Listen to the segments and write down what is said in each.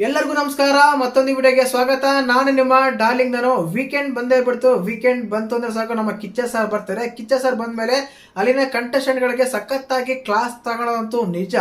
ಎಲ್ಲರಿಗೂ ನಮಸ್ಕಾರ, ಮತ್ತೊಂದು ವಿಡಿಯೋಗೆ ಸ್ವಾಗತ. ನಾನು ನಿಮ್ಮ ಡಾರ್ಲಿಂಗ್ ನಾನು. ವೀಕೆಂಡ್ ಬಂದೇ ಬಿಡ್ತು. ವೀಕೆಂಡ್ ಬಂತು ಅಂದ್ರೆ ಸಾಕು, ನಮ್ಮ ಕಿಚ್ಚ ಸರ್ ಬರ್ತಾರೆ. ಕಿಚ್ಚ ಸರ್ ಬಂದ್ಮೇಲೆ ಅಲ್ಲಿನ ಕಂಟೆಸ್ಟೆಂಟ್ಗಳಿಗೆ ಸಖತ್ತಾಗಿ ಕ್ಲಾಸ್ ತಗೊಳ್ಳೋದಂತೂ ನಿಜ.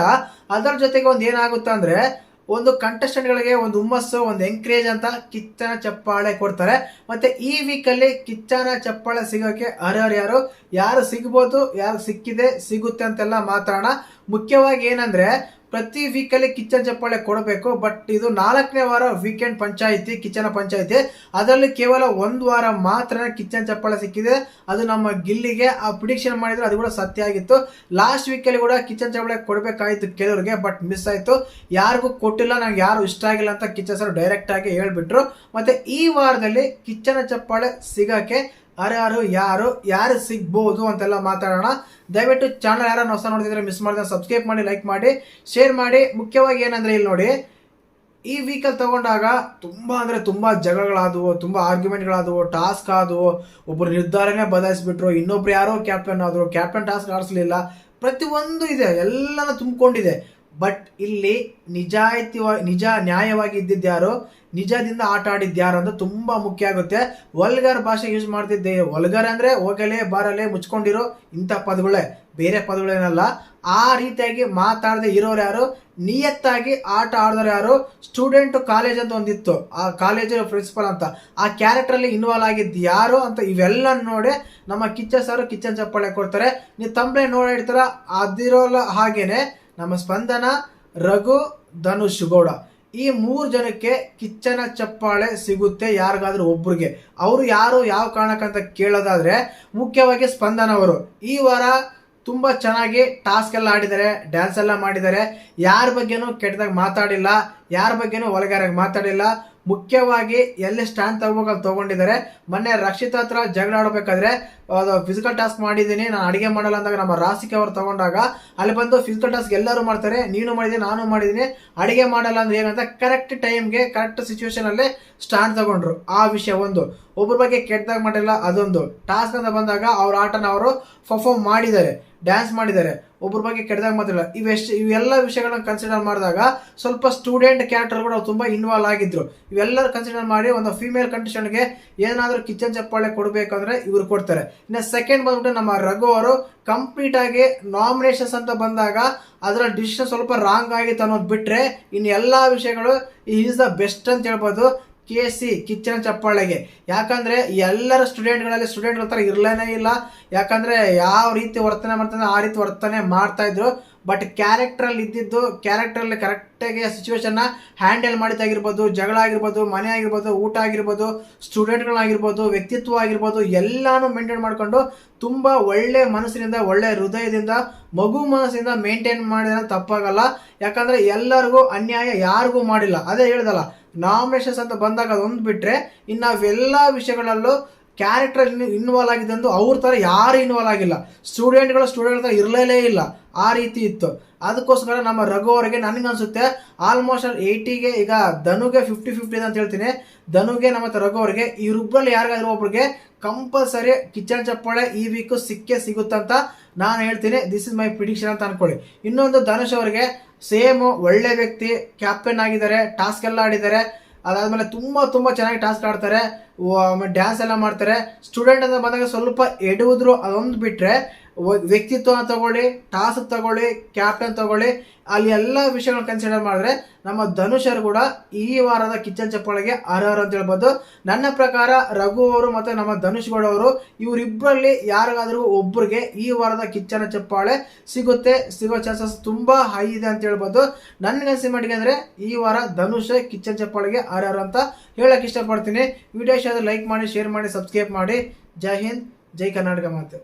ಅದರ ಜೊತೆಗೆ ಒಂದು ಏನಾಗುತ್ತೆ ಅಂದ್ರೆ, ಒಂದು ಕಂಟೆಸ್ಟೆಂಟ್ಗಳಿಗೆ ಒಂದು ಹುಮ್ಮಸ್ಸು, ಒಂದು ಎಂಕರೇಜ್ ಅಂತ ಕಿಚ್ಚನ ಚಪ್ಪಾಳೆ ಕೊಡ್ತಾರೆ. ಮತ್ತೆ ಈ ವೀಕಲ್ಲಿ ಕಿಚ್ಚನ ಚಪ್ಪಾಳೆ ಸಿಗೋಕೆ ಅರ್ಹರು ಯಾರು? ಯಾರು ಸಿಗ್ಬೋದು, ಯಾರು ಸಿಕ್ಕಿದೆ, ಸಿಗುತ್ತೆ ಅಂತೆಲ್ಲ ಮಾತಾಡೋಣ. ಮುಖ್ಯವಾಗಿ ಏನಂದ್ರೆ ಪ್ರತಿ ವೀಕಲ್ಲಿ ಕಿಚನ್ ಚಪ್ಪಾಳೆ ಕೊಡಬೇಕು ಬಟ್ ಇದು ನಾಲ್ಕನೇ ವಾರ ವೀಕೆಂಡ್ ಪಂಚಾಯಿತಿ ಕಿಚನ ಪಂಚಾಯಿತಿ. ಅದರಲ್ಲಿ ಕೇವಲ ಒಂದು ವಾರ ಮಾತ್ರ ಕಿಚನ್ ಚಪ್ಪಾಳೆ ಸಿಕ್ಕಿದೆ. ಅದು ನಮ್ಮ ಗಿಲ್ಲಿಗೆ ಆ ಪ್ರಿಡಿಕ್ಷನ್ ಮಾಡಿದರೆ ಅದು ಕೂಡ ಸತ್ಯ ಆಗಿತ್ತು. ಲಾಸ್ಟ್ ವೀಕಲ್ಲಿ ಕೂಡ ಕಿಚನ್ ಚಪ್ಪಾಳೆ ಕೊಡಬೇಕಾಯಿತು ಕೆಲವರಿಗೆ ಬಟ್ ಮಿಸ್ ಆಯಿತು. ಯಾರಿಗೂ ಕೊಟ್ಟಿಲ್ಲ, ನಂಗೆ ಯಾರು ಇಷ್ಟ ಆಗಿಲ್ಲ ಅಂತ ಕಿಚನ್ ಸರ್ ಡೈರೆಕ್ಟ್ ಆಗಿ ಹೇಳ್ಬಿಟ್ರು. ಮತ್ತೆ ಈ ವಾರದಲ್ಲಿ ಕಿಚ್ಚನ ಚಪ್ಪಾಳೆ ಸಿಗಕ್ಕೆ ಯಾರು ಯಾರು ಯಾರು ಸಿಗ್ಬೋದು ಅಂತೆಲ್ಲ ಮಾತಾಡೋಣ. ದಯವಿಟ್ಟು ಚಾನಲ್ ಯಾರು ಹೊಸ ನೋಡಿದ್ರೆ ಮಿಸ್ ಮಾಡಿದ್ರೆ ಸಬ್ಸ್ಕ್ರೈಬ್ ಮಾಡಿ ಲೈಕ್ ಮಾಡಿ ಶೇರ್ ಮಾಡಿ. ಮುಖ್ಯವಾಗಿ ಏನಂದ್ರೆ ಇಲ್ಲಿ ನೋಡಿ, ಈ ವೀಕಲ್ ತಗೊಂಡಾಗ ತುಂಬ ಅಂದರೆ ತುಂಬ ಜಗಳಗಳಾದವು, ತುಂಬ ಆರ್ಗ್ಯುಮೆಂಟ್ಗಳಾದವು ಟಾಸ್ಕ್ ಆದವು. ಒಬ್ಬರು ನಿರ್ಧಾರನೇ ಬದಲಾಯಿಸ್ಬಿಟ್ರು, ಇನ್ನೊಬ್ರು ಯಾರೋ ಕ್ಯಾಪ್ಟನ್ ಆದರು. ಕ್ಯಾಪ್ಟನ್ ಟಾಸ್ಕ್ ಆಡಿಸ್ಲಿಲ್ಲ. ಪ್ರತಿಯೊಂದು ಇದೆ, ಎಲ್ಲನೂ ತುಂಬಿಕೊಂಡಿದೆ. ಬಟ್ ಇಲ್ಲಿ ನಿಜಾಯಿತಿವಾಗಿ ನಿಜ ನ್ಯಾಯವಾಗಿ ಇದ್ದಿದ್ದು ಯಾರು ನಿಜದಿಂದ ಆಟ ಆಡಿದ್ದು ಯಾರು ಅಂತ ತುಂಬ ಮುಖ್ಯ ಆಗುತ್ತೆ. ವಲ್ಗರ್ ಭಾಷೆ ಯೂಸ್ ಮಾಡ್ತಿದ್ದೆ. ವಲ್ಗರ್ ಅಂದರೆ ಹೋಗಲೇ, ಬಾರಲೇ, ಮುಚ್ಕೊಂಡಿರೋ ಇಂಥ ಪದಗಳೇ, ಬೇರೆ ಪದಗಳೇನಲ್ಲ. ಆ ರೀತಿಯಾಗಿ ಮಾತಾಡದೆ ಇರೋರು ಯಾರು? ನಿಯತ್ತಾಗಿ ಆಟ ಆಡಿದವರು ಯಾರು? ಸ್ಟೂಡೆಂಟ್ ಕಾಲೇಜ್ ಅಂತ ಒಂದಿತ್ತು. ಆ ಕಾಲೇಜ್ ಪ್ರಿನ್ಸಿಪಲ್ ಅಂತ. ಆ ಕ್ಯಾರೆಕ್ಟ್ರಲ್ಲಿ ಇನ್ವಾಲ್ವ್ ಆಗಿದ್ದು ಯಾರು ಅಂತ ಇವೆಲ್ಲ ನೋಡಿ ನಮ್ಮ ಕಿಚ್ಚ ಸರ್ ಕಿಚ್ಚನ್ ಚಪ್ಪಾಳೆ ಕೊಡ್ತಾರೆ. ನೀವು ತಂಬಳೆ ನೋಡಿರ್ತಾರ? ಅದಿರೋಲ್ಲ ಹಾಗೇನೆ. ನಮ್ಮ ಸ್ಪಂದನ ರಘು ಧನುಷ್ ಗೌಡ. ಈ ಮೂರು ಜನಕ್ಕೆ ಕಿಚ್ಚನ ಚಪ್ಪಾಳೆ ಸಿಗುತ್ತೆ ಯಾರಿಗಾದ್ರೂ ಒಬ್ಬರಿಗೆ ಅವರು ಯಾರು, ಯಾವ ಕಾರಣಕ್ಕಂತ ಕೇಳೋದಾದ್ರೆ ಮುಖ್ಯವಾಗಿ ಸ್ಪಂದನ ಅವರು. ಈ ವಾರ ತುಂಬ ಚೆನ್ನಾಗಿ ಟಾಸ್ಕ್ ಎಲ್ಲ ಆಡಿದ್ದಾರೆ ಡ್ಯಾನ್ಸ್ ಎಲ್ಲ ಮಾಡಿದ್ದಾರೆ. ಯಾರ ಬಗ್ಗೆನೂ ಕೆಟ್ಟದಾಗ ಮಾತಾಡಿಲ್ಲ, ಯಾರ ಬಗ್ಗೆನೂ ಒಳಗಾರಾಗಿ ಮಾತಾಡಿಲ್ಲ. ಮುಖ್ಯವಾಗಿ ಎಲ್ಲಿ ಸ್ಟ್ಯಾಂಡ್ ತಗೋಬೇಕು ಅಲ್ಲಿ ತೊಗೊಂಡಿದ್ದಾರೆ. ಮೊನ್ನೆ ರಕ್ಷಿತ ಹತ್ರ ಜಗಳ ಆಡಬೇಕಾದ್ರೆ, ಅದು ಫಿಸಿಕಲ್ ಟಾಸ್ಕ್ ಮಾಡಿದ್ದೀನಿ, ನಾನು ಅಡುಗೆ ಮಾಡಲ್ಲ ಅಂದಾಗ ನಮ್ಮ ರಾಸಿಕೆ ಅವರು ತಗೊಂಡಾಗ, ಅಲ್ಲಿ ಬಂದು ಫಿಸಿಕಲ್ ಟಾಸ್ಕ್ ಎಲ್ಲರೂ ಮಾಡ್ತಾರೆ, ನೀನು ಮಾಡಿದ್ದೀನಿ ನಾನು ಮಾಡಿದ್ದೀನಿ, ಅಡುಗೆ ಮಾಡಲ್ಲ ಅಂದ್ರೆ ಏನಂತ ಕರೆಕ್ಟ್ ಟೈಮ್ಗೆ ಕರೆಕ್ಟ್ ಸಿಚುವೇಶನಲ್ಲಿ ಸ್ಟ್ಯಾಂಡ್ ತಗೊಂಡ್ರು. ಆ ವಿಷಯ ಒಂದು. ಒಬ್ಬರ ಬಗ್ಗೆ ಕೆಟ್ಟದಾಗ ಮಾಡಿಲ್ಲ, ಅದೊಂದು. ಟಾಸ್ಕ್ ಅಂತ ಬಂದಾಗ ಅವ್ರ ಆಟನ ಅವರು ಪರ್ಫಾರ್ಮ್ ಮಾಡಿದ್ದಾರೆ. ಡ್ಯಾನ್ಸ್ ಮಾಡಿದ್ದಾರೆ. ಒಬ್ಬರ ಬಗ್ಗೆ ಕೆಟ್ಟದಾಗ ಮಾತಾಡಿಲ್ಲ. ಇವೆಷ್ಟು ಇವೆಲ್ಲ ವಿಷಯಗಳನ್ನ ಕನ್ಸಿಡರ್ ಮಾಡಿದಾಗ ಸ್ವಲ್ಪ ಸ್ಟೂಡೆಂಟ್ ಕ್ಯಾರೆಕ್ಟರ್ ಕೂಡ ತುಂಬ ಇನ್ವಾಲ್ವ್ ಆಗಿದ್ರು. ಇವೆಲ್ಲರೂ ಕನ್ಸಿಡರ್ ಮಾಡಿ ಒಂದು ಫಿಮೇಲ್ ಕಂಟೆಸ್ಟೆಂಟ್ಗೆ ಏನಾದರೂ ಕಿಚನ್ ಚಪ್ಪಾಳೆ ಕೊಡಬೇಕಂದ್ರೆ ಇವರು ಕೊಡ್ತಾರೆ. ಇನ್ನು ಸೆಕೆಂಡ್ ಬಂದ್ಬಿಟ್ಟು ನಮ್ಮ ರಘು ಅವರು ಕಂಪ್ಲೀಟ್ ಆಗಿ ನಾಮಿನೇಷನ್ಸ್ ಅಂತ ಬಂದಾಗ ಅದರ ಡಿಸಿಷನ್ ಸ್ವಲ್ಪ ರಾಂಗ್ ಆಗಿತ್ತು ಅನ್ನೋದು ಬಿಟ್ಟರೆ ಇನ್ನು ಎಲ್ಲ ವಿಷಯಗಳು ಈಸ್ ದ ಬೆಸ್ಟ್ ಅಂತ ಹೇಳ್ಬೋದು. ಕೆ ಸಿ ಕಿಚ್ಚನ ಚಪ್ಪಾಳೆಗೆ. ಯಾಕಂದರೆ ಎಲ್ಲರ ಸ್ಟೂಡೆಂಟ್ಗಳಲ್ಲಿ ಸ್ಟೂಡೆಂಟ್ಗಳ ಥರ ಇರಲೇನೇ ಇಲ್ಲ. ಯಾಕಂದರೆ ಯಾವ ರೀತಿ ವರ್ತನೆ ಮಾಡ್ತಾನೆ ಆ ರೀತಿ ವರ್ತನೆ ಮಾಡ್ತಾಯಿದ್ರು ಬಟ್ ಕ್ಯಾರೆಕ್ಟ್ರಲ್ಲಿ ಇದ್ದಿದ್ದು ಕ್ಯಾರೆಕ್ಟ್ರಲ್ಲಿ ಕರೆಕ್ಟಾಗಿ ಸಿಚುವೇಶನ್ನ ಹ್ಯಾಂಡಲ್ ಮಾಡಿದ್ದಾಗಿರ್ಬೋದು ಜಗಳ ಆಗಿರ್ಬೋದು, ಮನೆ ಆಗಿರ್ಬೋದು, ಊಟ ಆಗಿರ್ಬೋದು, ಸ್ಟೂಡೆಂಟ್ಗಳಾಗಿರ್ಬೋದು, ವ್ಯಕ್ತಿತ್ವ ಆಗಿರ್ಬೋದು, ಎಲ್ಲನೂ ಮೇಂಟೈನ್ ಮಾಡಿಕೊಂಡು ತುಂಬ ಒಳ್ಳೆ ಮನಸ್ಸಿನಿಂದ, ಒಳ್ಳೆ ಹೃದಯದಿಂದ, ಮಗು ಮನಸ್ಸಿಂದ ಮೇಂಟೈನ್ ಮಾಡಿದ್ರೆ ತಪ್ಪಾಗಲ್ಲ. ಯಾಕಂದರೆ ಎಲ್ಲರಿಗೂ ಅನ್ಯಾಯ ಯಾರಿಗೂ ಮಾಡಿಲ್ಲ. ಅದೇ ಹೇಳ್ದಲ್ಲ ನಾಮಿನೇಷನ್ಸ್ ಅಂತ ಬಂದಾಗ ಅದೊಂದು ಬಿಟ್ಟರೆ ಇನ್ನು ನಾವೆಲ್ಲ ವಿಷಯಗಳಲ್ಲೂ ಕ್ಯಾರೆಕ್ಟರ್ ಇನ್ವಾಲ್ವ್ ಆಗಿದೆ ಅಂದು ಅವ್ರ ಥರ ಯಾರು ಇನ್ವಾಲ್ವ್ ಆಗಿಲ್ಲ. ಸ್ಟೂಡೆಂಟ್ಗಳು ಸ್ಟೂಡೆಂಟ್ ಥರ ಇರಲೇ ಇಲ್ಲ. ಆ ರೀತಿ ಇತ್ತು. ಅದಕ್ಕೋಸ್ಕರ ನಮ್ಮ ರಘು ಅವರಿಗೆ ನನಗನ್ಸುತ್ತೆ ಆಲ್ಮೋಸ್ಟ್ ಏಯ್ಟಿಗೆ ಈಗ ಧನುಗೆ ಫಿಫ್ಟಿ ಫಿಫ್ಟಿ ಅಂತ ಹೇಳ್ತೀನಿ. ಧನುಗೆ ನಮ್ಮ ಹತ್ರ ರಘು ಅವರಿಗೆ ಇವರಿಬ್ಬರಲ್ಲಿ ಯಾರಿಗಾದ್ರೂ ಒಬ್ರಿಗೆ ಕಂಪಲ್ಸರಿ ಕಿಚನ್ ಚಪ್ಪಾಳೆ ಈ ವೀಕು ಸಿಕ್ಕೇ ಸಿಗುತ್ತಂತ ನಾನು ಹೇಳ್ತೀನಿ. ದಿಸ್ ಇಸ್ ಮೈ ಪ್ರಿಡಿಕ್ಷನ್ ಅಂತ ಅನ್ಕೊಳ್ಳಿ. ಇನ್ನೊಂದು ಧನುಷ್ ಅವರಿಗೆ ಸೇಮ್ ಒಳ್ಳೆ ವ್ಯಕ್ತಿ ಕ್ಯಾಪ್ಟನ್ ಆಗಿದ್ದಾರೆ ಟಾಸ್ಕ್ ಎಲ್ಲ ಆಡಿದ್ದಾರೆ. ಅದಾದಮೇಲೆ ತುಂಬ ತುಂಬ ಚೆನ್ನಾಗಿ ಟಾಸ್ಕ್ ಆಡ್ತಾರೆ. ಡ್ಯಾನ್ಸ್ ಎಲ್ಲ ಮಾಡ್ತಾರೆ. ಸ್ಟೂಡೆಂಟ್ ಅಂತ ಬಂದಾಗ ಸ್ವಲ್ಪ ಎಡುವುದ್ರು ಅದೊಂದು ಬಿಟ್ಟರೆ ವ್ಯಕ್ತಿತ್ವ ತಗೊಳ್ಳಿ ಟಾಸ್ಕ್ ತಗೊಳ್ಳಿ ಕ್ಯಾಪ್ಟನ್ ತಗೊಳ್ಳಿ, ಅಲ್ಲಿ ಎಲ್ಲ ವಿಷಯಗಳನ್ನ ಕನ್ಸಿಡರ್ ಮಾಡಿದ್ರೆ ನಮ್ಮ ಧನುಷರು ಕೂಡ ಈ ವಾರದ ಕಿಚನ್ ಚಪ್ಪಾಳೆಗೆ ಅರ್ಹರು ಅಂತ ಹೇಳ್ಬೋದು. ನನ್ನ ಪ್ರಕಾರ ರಘು ಅವರು ಮತ್ತು ನಮ್ಮ ಧನುಷ್ ಅವರು ಇವರಿಬ್ಬರಲ್ಲಿ ಯಾರಿಗಾದರೂ ಒಬ್ಬರಿಗೆ ಈ ವಾರದ ಕಿಚ್ಚನ ಚಪ್ಪಾಳೆ ಸಿಗುತ್ತೆ, ಸಿಗೋ ಚಾನ್ಸಸ್ ತುಂಬ ಹೈ ಇದೆ ಅಂತ ಹೇಳ್ಬೋದು. ನನಗನ್ಸಿ ಮಟ್ಟಿಗೆ ಅಂದರೆ ಈ ವಾರ ಧನುಷ್ ಕಿಚನ್ ಚಪ್ಪಾಳಿಗೆ ಅರ್ಹರು ಅಂತ ಹೇಳಕ್ಕೆ ಇಷ್ಟಪಡ್ತೀನಿ. ವಿಡಿಯೋ ಇಷ್ಟ ಲೈಕ್ ಮಾಡಿ ಶೇರ್ ಮಾಡಿ ಸಬ್ಸ್ಕ್ರೈಬ್ ಮಾಡಿ. ಜೈ ಹಿಂದ್, ಜೈ ಕರ್ನಾಟಕ ಮಾತು.